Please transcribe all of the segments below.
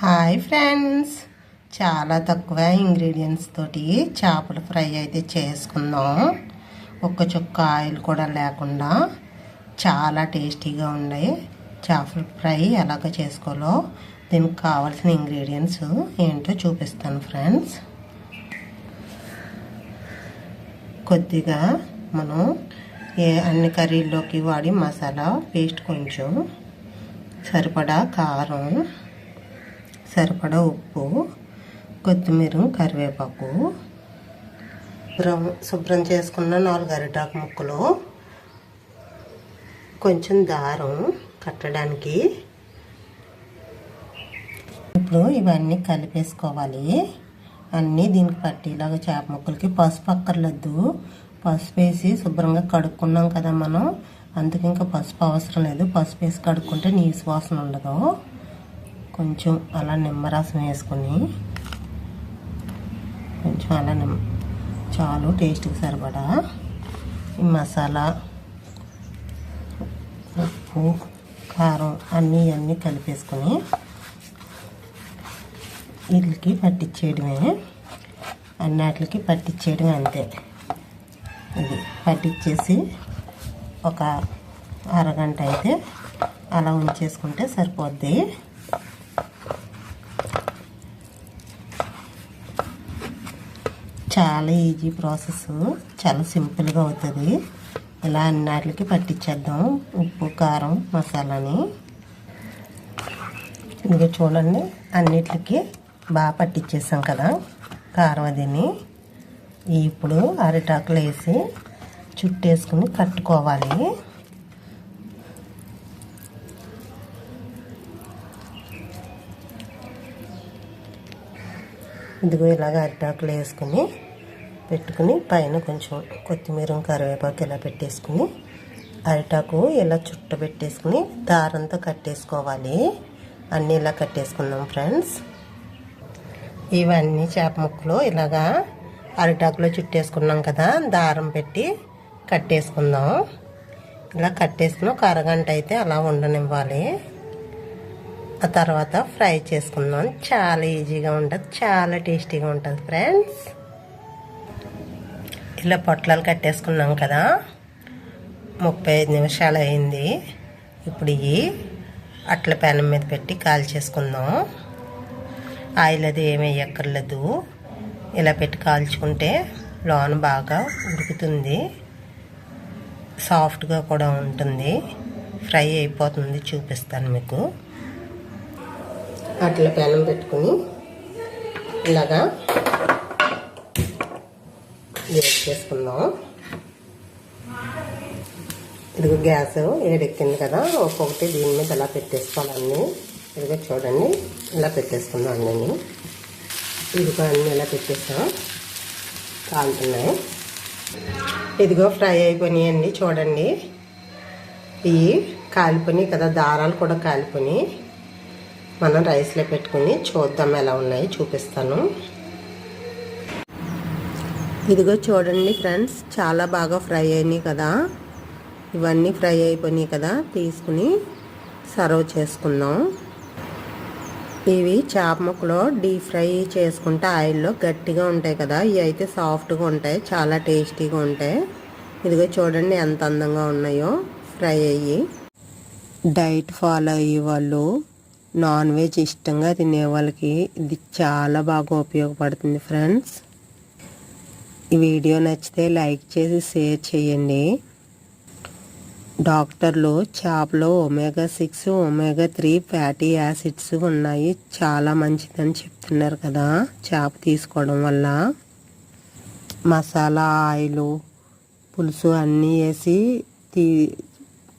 Hi friends. చాలా తక్కువ ingredients తోటి చేపల ఫ్రై అయితే చేసుకుందాం. ఒక్క చుక్క ఆయిల్ కూడా లేకుండా చాలా టేస్టీగా ఉండే చేపల ఫ్రై ఎలాగ చేసుకోవాలో దీనికి కావాల్సిన ఇంగ్రీడియంట్స్ ఏంటో చూపిస్తాను ఫ్రెండ్స్. కొద్దిగా మనం ఏ అన్ని కర్రీల్లోకి వాడి మసాలా పేస్ట్ కొంచెం సరిపడా కారం సరిపడా ఉప్పు కొత్తిమీర కరివేపాకు శుభ్రం శుభ్రం చేసుకున్న నాలుగు అరిటాకు ముక్కలు కొంచెం దారం కట్టడానికి. ఇప్పుడు ఇవన్నీ కలిపేసుకోవాలి. అన్నీ దీనికి పట్టేలాగా చేప ముక్కలకి పసుపు అక్కర్లేదు. పసుపు వేసి శుభ్రంగా కడుక్కున్నాం కదా మనం. అందుకే ఇంకా పసుపు అవసరం లేదు. పసుపు వేసి కడుక్కుంటే నీసు వాసన ఉండదు. కొంచెం అలా నిమ్మరసం వేసుకొని కొంచెం అలా నిమ్మ చాలు టేస్ట్కి సరిపడా ఈ మసాలా ఉప్పు కారం అన్నీ అన్నీ కలిపేసుకొని వీటికి పట్టించేయడమే అన్నిటికి పట్టించేయడమే అంతే. ఇది పట్టించేసి ఒక అరగంట అయితే అలా ఉంచేసుకుంటే సరిపోద్ది. చాలా ఈజీ ప్రాసెస్ చాలా సింపుల్గా అవుతుంది. ఇలా అన్నిటికి పట్టించేద్దాం ఉప్పు కారం మసాలాని. ఇది చూడండి. అన్నిటికి బాగా పట్టించేసాం కదా. కారం అదిని. ఇప్పుడు అరిటాకులు వేసి చుట్టేసుకుని కట్టుకోవాలి. ఇదిగో ఇలాగ అరిటాకులు వేసుకుని పెట్టుకుని పైన కొంచెం కొత్తిమీర కరివేపాకు ఇలా పెట్టేసుకుని అరిటాకు ఇలా చుట్ట పెట్టేసుకుని దారంతో కట్టేసుకోవాలి. అన్నీ ఇలా కట్టేసుకుందాం ఫ్రెండ్స్. ఇవన్నీ చేప ముక్కలు ఇలాగా అరిటాకులో చుట్టేసుకున్నాం కదా దారం పెట్టి కట్టేసుకుందాం. ఇలా కట్టేసుకుని ఒక అరగంట అయితే అలా ఉండనివ్వాలి. ఆ తర్వాత ఫ్రై చేసుకుందాం. చాలా ఈజీగా ఉంటుంది చాలా టేస్టీగా ఉంటుంది ఫ్రెండ్స్. ఇలా పొట్లాలు కట్టేసుకున్నాం కదా. ముప్పై ఐదు నిమిషాలు అయింది. ఇప్పుడు ఇవి అట్ల పెనం మీద పెట్టి కాల్చేసుకుందాం ఆయిల్ అది ఏమి వేయక్కర్లేదు ఇలా పెట్టి కాల్చుకుంటే లోన బాగా ఉడుకుతుంది. సాఫ్ట్గా కూడా ఉంటుంది. ఫ్రై అయిపోతుంది చూపిస్తాను మీకు. అట్ల పెనం పెట్టుకుని ఇలాగా వేడి చేసుకుందాం. ఇదిగో గ్యాస్ ఏడెక్కింది కదా ఒక్కొక్కటి దీని మీద ఇలా పెట్టేసుకోవాలన్నీ ఇదిగో చూడండి ఇలా పెట్టేసుకుందాం అన్నీ ఇదిగో అన్నీ ఇలా పెట్టేస్తాం కాలుతున్నాయి. ఇదిగో ఫ్రై అయిపోయినాయండి చూడండి. ఇవి కాలిపోయినాయి కదా దారాలు కూడా కాలిపోయినాయి. మనం రైస్లో పెట్టుకుని చూద్దాం ఎలా ఉన్నాయి చూపిస్తాను. ఇదిగో చూడండి ఫ్రెండ్స్ చాలా బాగా ఫ్రై అయినాయి కదా. ఇవన్నీ ఫ్రై అయిపోయినాయి కదా తీసుకుని సర్వ్ చేసుకుందాం. ఇవి చేప ముక్కలో డీప్ ఫ్రై చేసుకుంటే ఆయిల్లో గట్టిగా ఉంటాయి కదా ఇవి అయితే సాఫ్ట్గా ఉంటాయి చాలా టేస్టీగా ఉంటాయి. ఇదిగో చూడండి ఎంత అందంగా ఉన్నాయో ఫ్రై అయ్యి. డైట్ ఫాలో అయ్యే వాళ్ళు నాన్ వెజ్ ఇష్టంగా తినే వాళ్ళకి ఇది చాలా బాగా ఉపయోగపడుతుంది ఫ్రెండ్స్. ఈ వీడియో నచ్చితే లైక్ చేసి షేర్ చేయండి. డాక్టర్లు చేపలో omega six omega three fatty acids ఉన్నాయి. చాలా మంచిదని చెప్తున్నారు కదా చేప తీసుకోవడం వల్ల. మసాలా ఆయిల్ పులుసు అన్నీ వేసి తీ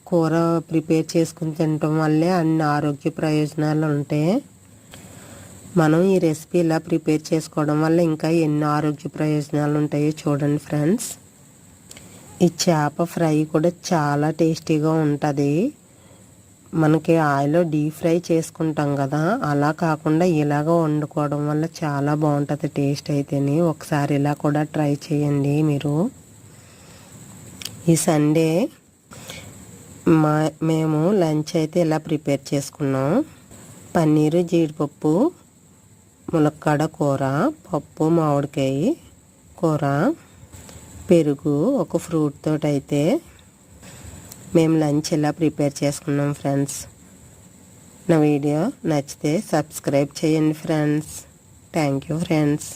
కూర ప్రిపేర్ చేసుకుని తినటం వల్లే అన్ని ఆరోగ్య ప్రయోజనాలు ఉంటాయి. మనం ఈ రెసిపీ ఇలా ప్రిపేర్ చేసుకోవడం వల్ల ఇంకా ఎన్ని ఆరోగ్య ప్రయోజనాలు ఉంటాయో చూడండి ఫ్రెండ్స్ ఈ చేప ఫ్రై కూడా చాలా టేస్టీగా ఉంటుంది. మనకి ఆయిల్లో డీప్ ఫ్రై చేసుకుంటాం కదా అలా కాకుండా ఇలాగ వండుకోవడం వల్ల చాలా బాగుంటుంది టేస్ట్ అయితేని. ఒకసారి ఇలా కూడా ట్రై చేయండి మీరు. ఈ సండే మా మేము లంచ్ అయితే ఇలా ప్రిపేర్ చేసుకున్నాం. పన్నీరు జీడిపప్పు ములక్కాడ కూర పప్పు మామిడికాయ కూర పెరుగు ఒక ఫ్రూట్ తోటి అయితే మేము లంచ్ ఇలా ప్రిపేర్ చేసుకున్నాం ఫ్రెండ్స్. నా వీడియో నచ్చితే సబ్స్క్రైబ్ చేయండి ఫ్రెండ్స్. Thank you friends.